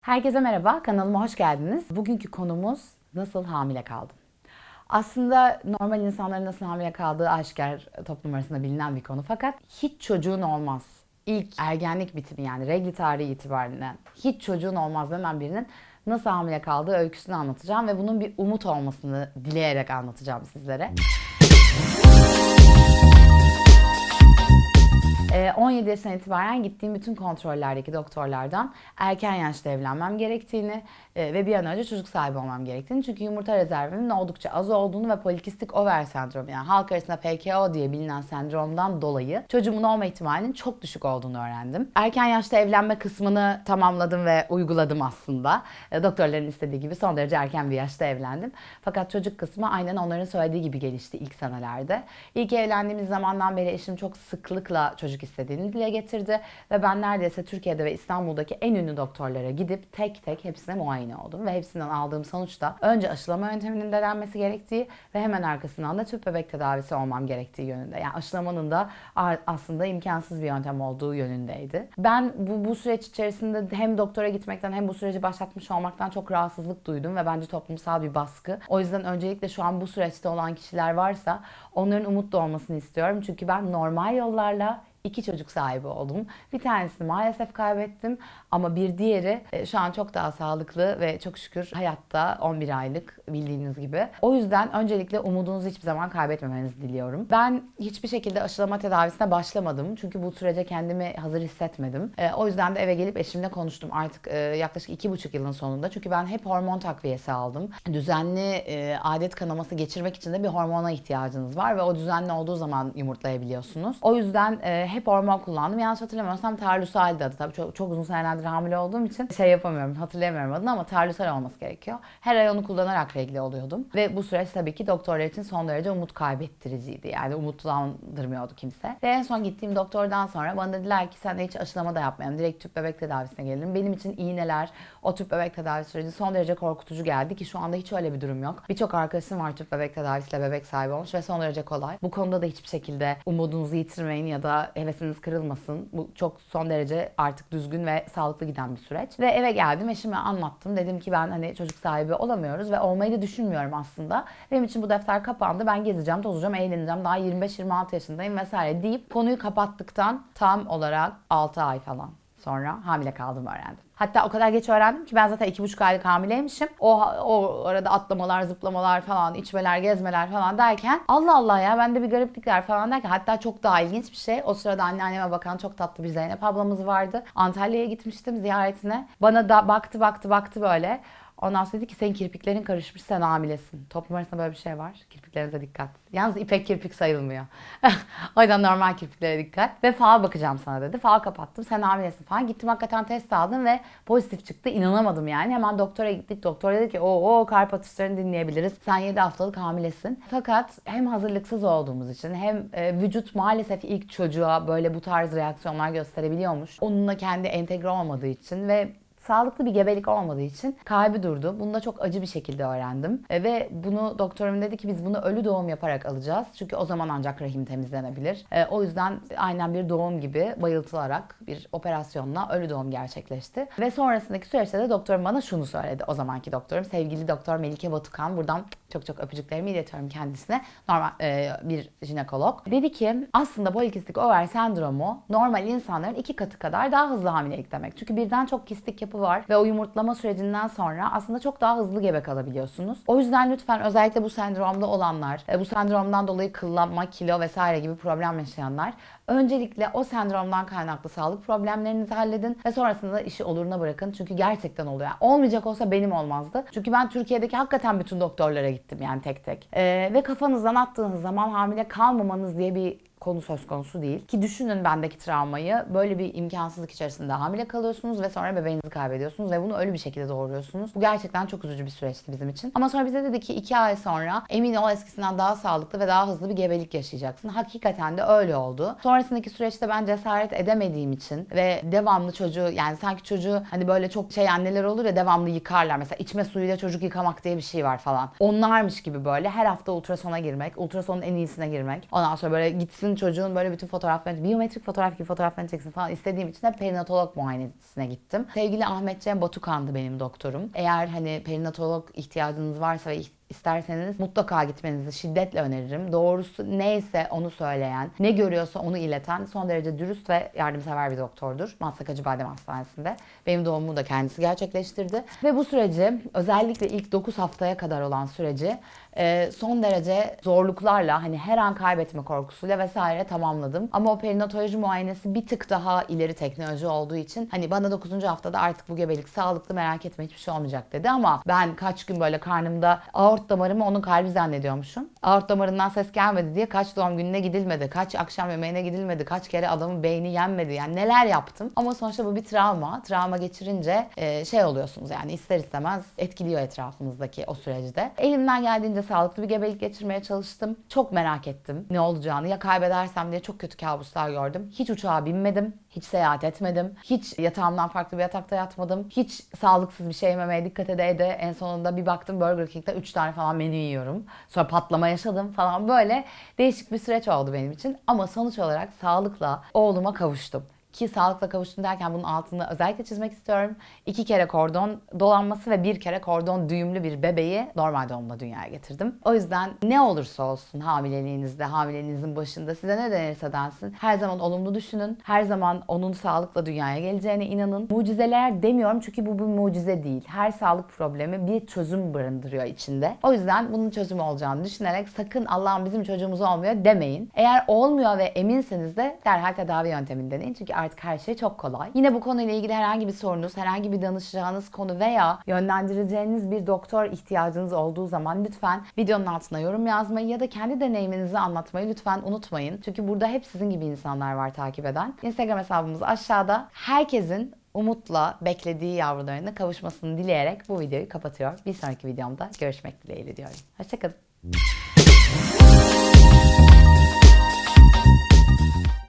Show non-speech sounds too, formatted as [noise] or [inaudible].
Herkese merhaba, kanalıma hoş geldiniz. Bugünkü konumuz nasıl hamile kaldım? Aslında normal insanların nasıl hamile kaldığı aşikar toplum arasında bilinen bir konu. Fakat hiç çocuğun olmaz. İlk ergenlik bitimi yani regli tarihi itibariyle hiç çocuğun olmaz denen birinin nasıl hamile kaldığı öyküsünü anlatacağım ve bunun bir umut olmasını dileyerek anlatacağım sizlere. 17 yaşından itibaren gittiğim bütün kontrollerdeki doktorlardan erken yaşta evlenmem gerektiğini e, ve bir an önce çocuk sahibi olmam gerektiğini çünkü yumurta rezervimin oldukça az olduğunu ve polikistik over sendromu yani halk arasında PKO diye bilinen sendromdan dolayı çocuğumun olma ihtimalinin çok düşük olduğunu öğrendim. Erken yaşta evlenme kısmını tamamladım ve uyguladım aslında. E, Doktorların istediği gibi son derece erken bir yaşta evlendim. Fakat çocuk kısmı aynen onların söylediği gibi gelişti ilk senelerde. İlk evlendiğimiz zamandan beri eşim çok sıklıkla çocuk istediğini dile getirdi ve ben neredeyse Türkiye'de ve İstanbul'daki en ünlü doktorlara gidip tek tek hepsine muayene oldum ve hepsinden aldığım sonuçta önce aşılama yönteminin denenmesi gerektiği ve hemen arkasından da tüp bebek tedavisi olmam gerektiği yönünde. Yani aşılamanın da aslında imkansız bir yöntem olduğu yönündeydi. Ben bu, bu süreç içerisinde hem doktora gitmekten hem bu süreci başlatmış olmaktan çok rahatsızlık duydum ve bence toplumsal bir baskı. O yüzden öncelikle şu an bu süreçte olan kişiler varsa onların umutlu olmasını istiyorum. Çünkü ben normal yollarla iki çocuk sahibi oldum. Bir tanesini maalesef kaybettim ama bir diğeri e, şu an çok daha sağlıklı ve çok şükür hayatta 11 aylık bildiğiniz gibi. O yüzden öncelikle umudunuzu hiçbir zaman kaybetmemenizi diliyorum. Ben hiçbir şekilde aşılama tedavisine başlamadım. Çünkü bu sürece kendimi hazır hissetmedim. E, O yüzden de eve gelip eşimle konuştum artık e, yaklaşık iki buçuk yılın sonunda. Çünkü ben hep hormon takviyesi aldım. Düzenli adet kanaması geçirmek için de bir hormona ihtiyacınız var ve o düzenli olduğu zaman yumurtlayabiliyorsunuz. O yüzden hep hormon kullandım. Yanlış hatırlamıyorsam Tarlusal'di adı. Tabii çok, çok uzun senelerdir hamile olduğum için şey yapamıyorum, hatırlayamıyorum adını ama Tarlusal olması gerekiyor. Her ay onu kullanarak regle oluyordum. Ve bu süreç tabii ki doktorlar için son derece umut kaybettiriciydi. Yani umutlandırmıyordu kimse. Ve en son gittiğim doktordan sonra bana dediler ki sen hiç aşılama da yapmayalım. Direkt tüp bebek tedavisine gelelim. Benim için iğneler, o tüp bebek tedavi süreci son derece korkutucu geldi ki şu anda hiç öyle bir durum yok. Birçok arkadaşım var tüp bebek tedavisiyle bebek sahibi olmuş ve son derece kolay. Bu konuda da hiçbir şekilde umudunuzu yitirmeyin ya da hevesiniz kırılmasın. Bu çok son derece artık düzgün ve sağlıklı giden bir süreç. Ve eve geldim eşime anlattım. Dedim ki ben hani çocuk sahibi olamıyoruz ve olmayı da düşünmüyorum aslında. Benim için bu defter kapandı. Ben gezeceğim, tozacağım, eğleneceğim. Daha 25-26 yaşındayım vesaire deyip konuyu kapattıktan tam olarak 6 ay falan sonra hamile kaldığımı öğrendim. Hatta o kadar geç öğrendim ki ben zaten iki buçuk aylık hamileymişim. O, o arada atlamalar, zıplamalar falan, içmeler, gezmeler falan derken Allah Allah ya bende bir gariplikler falan derken hatta çok daha ilginç bir şey. O sırada anneanneme bakan çok tatlı bir Zeynep ablamız vardı. Antalya'ya gitmiştim ziyaretine. Bana da baktı baktı baktı böyle. Ondan sonra dedi ki senin kirpiklerin karışmış sen hamilesin. Toplum arasında böyle bir şey var. Kirpiklerinize dikkat. Yalnız ipek kirpik sayılmıyor. [laughs] o yüzden normal kirpiklere dikkat. Ve fal bakacağım sana dedi. Fal kapattım. Sen hamilesin falan. Gittim hakikaten test aldım ve pozitif çıktı. İnanamadım yani. Hemen doktora gittik. Doktor dedi ki o o kalp atışlarını dinleyebiliriz. Sen 7 haftalık hamilesin. Fakat hem hazırlıksız olduğumuz için hem e, vücut maalesef ilk çocuğa böyle bu tarz reaksiyonlar gösterebiliyormuş. Onunla kendi entegre olmadığı için ve sağlıklı bir gebelik olmadığı için kalbi durdu. Bunu da çok acı bir şekilde öğrendim. E, ve bunu doktorum dedi ki biz bunu ölü doğum yaparak alacağız. Çünkü o zaman ancak rahim temizlenebilir. E, o yüzden aynen bir doğum gibi bayıltılarak bir operasyonla ölü doğum gerçekleşti. Ve sonrasındaki süreçte de doktorum bana şunu söyledi. O zamanki doktorum sevgili doktor Melike Batukan. Buradan çok çok öpücüklerimi iletiyorum kendisine. Normal e, bir jinekolog. Dedi ki aslında polikistik over sendromu normal insanların iki katı kadar daha hızlı hamilelik demek. Çünkü birden çok kistik yapı var ve o yumurtlama sürecinden sonra aslında çok daha hızlı gebe kalabiliyorsunuz. O yüzden lütfen özellikle bu sendromda olanlar, e, bu sendromdan dolayı kıllanma, kilo vesaire gibi problem yaşayanlar öncelikle o sendromdan kaynaklı sağlık problemlerinizi halledin ve sonrasında da işi oluruna bırakın. Çünkü gerçekten oluyor. Olmayacak olsa benim olmazdı. Çünkü ben Türkiye'deki hakikaten bütün doktorlara gittim yani tek tek. Ee, ve kafanızdan attığınız zaman hamile kalmamanız diye bir konu söz konusu değil. Ki düşünün bendeki travmayı böyle bir imkansızlık içerisinde hamile kalıyorsunuz ve sonra bebeğinizi kaybediyorsunuz ve bunu ölü bir şekilde doğuruyorsunuz. Bu gerçekten çok üzücü bir süreçti bizim için. Ama sonra bize dedi ki iki ay sonra emin ol eskisinden daha sağlıklı ve daha hızlı bir gebelik yaşayacaksın. Hakikaten de öyle oldu. Sonrasındaki süreçte ben cesaret edemediğim için ve devamlı çocuğu yani sanki çocuğu hani böyle çok şey anneler olur ya devamlı yıkarlar. Mesela içme suyuyla çocuk yıkamak diye bir şey var falan. Onlarmış gibi böyle her hafta ultrasona girmek, ultrasonun en iyisine girmek. Ondan sonra böyle gitsin kızın çocuğun böyle bütün fotoğraflarını, biyometrik fotoğraf gibi fotoğraflarını çeksin falan istediğim için de perinatolog muayenesine gittim. Sevgili Ahmet Cem Batukan'dı benim doktorum. Eğer hani perinatolog ihtiyacınız varsa ve isterseniz mutlaka gitmenizi şiddetle öneririm. Doğrusu neyse onu söyleyen, ne görüyorsa onu ileten son derece dürüst ve yardımsever bir doktordur. Maslak Acıbadem Hastanesi'nde. Benim doğumumu da kendisi gerçekleştirdi. Ve bu süreci özellikle ilk 9 haftaya kadar olan süreci e, son derece zorluklarla hani her an kaybetme korkusuyla vesaire tamamladım. Ama o perinatoloji muayenesi bir tık daha ileri teknoloji olduğu için hani bana 9. haftada artık bu gebelik sağlıklı merak etme hiçbir şey olmayacak dedi ama ben kaç gün böyle karnımda aort damarımı onun kalbi zannediyormuşum. Aort damarından ses gelmedi diye kaç doğum gününe gidilmedi, kaç akşam yemeğine gidilmedi, kaç kere adamın beyni yenmedi yani neler yaptım. Ama sonuçta bu bir travma. Travma geçirince e, şey oluyorsunuz yani ister istemez etkiliyor etrafınızdaki o süreçte. Elimden geldiğince sağlıklı bir gebelik geçirmeye çalıştım. Çok merak ettim ne olacağını. Ya kaybedersem diye çok kötü kabuslar gördüm. Hiç uçağa binmedim. Hiç seyahat etmedim. Hiç yatağımdan farklı bir yatakta yatmadım. Hiç sağlıksız bir şey yememeye dikkat ede ede en sonunda bir baktım Burger King'de 3 tane falan menü yiyorum. Sonra patlama yaşadım falan böyle değişik bir süreç oldu benim için. Ama sonuç olarak sağlıkla oğluma kavuştum. Ki sağlıkla kavuştum derken bunun altını özellikle çizmek istiyorum. İki kere kordon dolanması ve bir kere kordon düğümlü bir bebeği normal doğumla dünyaya getirdim. O yüzden ne olursa olsun hamileliğinizde, hamileliğinizin başında size ne denirse densin her zaman olumlu düşünün. Her zaman onun sağlıkla dünyaya geleceğine inanın. Mucizeler demiyorum çünkü bu bir mucize değil. Her sağlık problemi bir çözüm barındırıyor içinde. O yüzden bunun çözümü olacağını düşünerek sakın Allah'ım bizim çocuğumuz olmuyor demeyin. Eğer olmuyor ve eminseniz de derhal tedavi yöntemini deneyin. Çünkü artık her şey çok kolay. Yine bu konuyla ilgili herhangi bir sorunuz, herhangi bir danışacağınız konu veya yönlendireceğiniz bir doktor ihtiyacınız olduğu zaman lütfen videonun altına yorum yazmayı ya da kendi deneyiminizi anlatmayı lütfen unutmayın. Çünkü burada hep sizin gibi insanlar var takip eden. Instagram hesabımız aşağıda. Herkesin umutla beklediği yavrularına kavuşmasını dileyerek bu videoyu kapatıyor. Bir sonraki videomda görüşmek dileğiyle diyorum. Hoşçakalın.